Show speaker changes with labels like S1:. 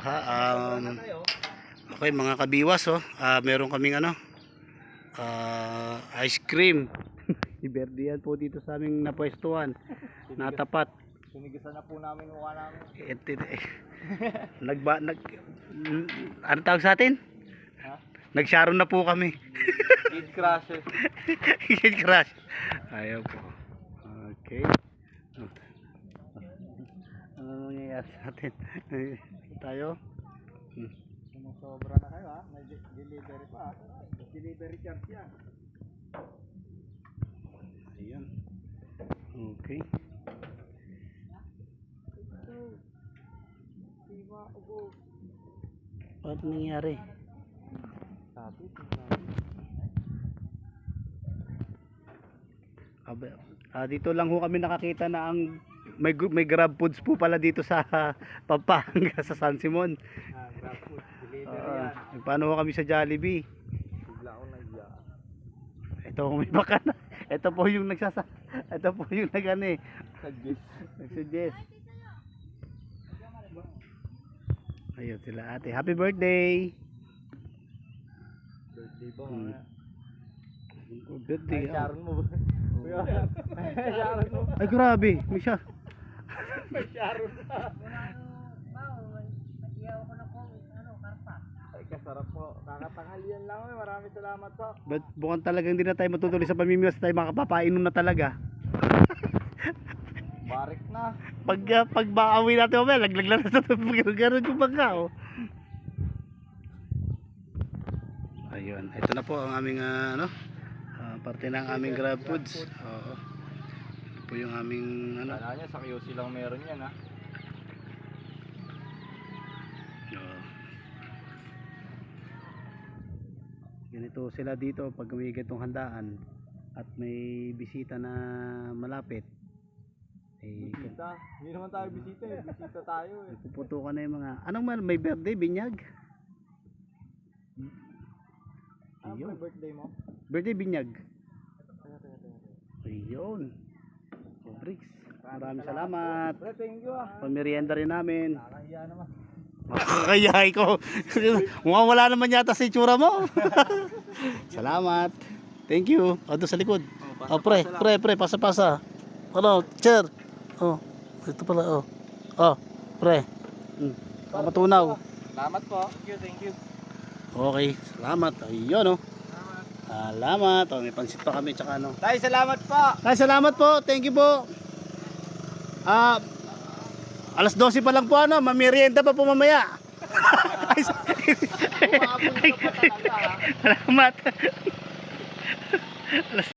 S1: ha, um, okay mga kabiwas oh. Ah, meron kaming ano, ah, ice cream. Iberde yan po dito sa aming napwestuhan. Natapat.
S2: Sinigisan na po namin mukha namin.
S1: Et, et, eh. Nagba, nag, ano tawag sa atin?
S2: Ha?
S1: Nagsharon na po kami.
S2: Kid crashes.
S1: Kid crash. Ayaw po. Okay. Nangyayari sa atin? Tayo? Hmm.
S2: Sumusobra na kayo ha. May de- delivery pa. Delivery charge yan.
S1: Ayan. Okay. Ano nangyari?
S2: Sabi,
S1: ah, dito lang ho kami nakakita na ang may may grab foods po pala dito sa Pampanga sa San Simon.
S2: Ah, grab food. Delivery
S1: Ah,
S2: yan.
S1: paano kami sa Jollibee?
S2: Bigla ako nagya.
S1: Ito may baka na. Ito po yung nagsasa Ito po yung nagano eh.
S2: Suggest.
S1: Nagsuggest. Ayun sila ate. Happy birthday.
S2: Birthday ba?
S1: Hmm. birthday.
S2: Ay,
S1: ah.
S2: Sharon mo ba? Ay,
S1: grabe, may siya.
S2: May Sharon pa. Ay, kasarap po. Kakatanghalian lang eh. Maraming salamat po.
S1: But bukan talaga hindi na tayo matutuloy sa pamimiwas tayo makapapainom na talaga.
S2: Barik na.
S1: Pag uh, pag maawi natin mamaya, laglag lang na sa tubig. Ganun yung bangka oh. Ayun, ito na po ang aming ah, ano, parte ng aming grab foods. Oo. Ito po yung aming ano.
S2: Kala niya sa QC lang meron yan ha.
S1: Oo. Ganito sila dito pag may ganitong handaan at may bisita na malapit. Eh,
S2: Bisita. Hindi naman tayo bisita eh. Bisita tayo eh.
S1: puputukan na yung mga anong man may birthday binyag
S2: Ano yung birthday mo?
S1: birthday binyag. Ayun oh, Bricks maraming salamat
S2: thank you ah.
S1: pamerienda rin namin
S2: Nakakahiya naman.
S1: makakayay ko mukhang wala naman yata sa itsura mo salamat thank you o doon sa likod oh, pre pre pre pasa pasa ano chair oh ito pala oh oh pre hmm. matunaw
S2: Salamat po. Thank you, thank you.
S1: Okay, salamat. Ayun oh. Salamat. Oh, may pansit pa kami tsaka ano.
S2: Tay, salamat po.
S1: Ay, salamat po. Thank you po. Ah, alas 12 pa lang po ano, mamerienda pa po mamaya.
S2: Ka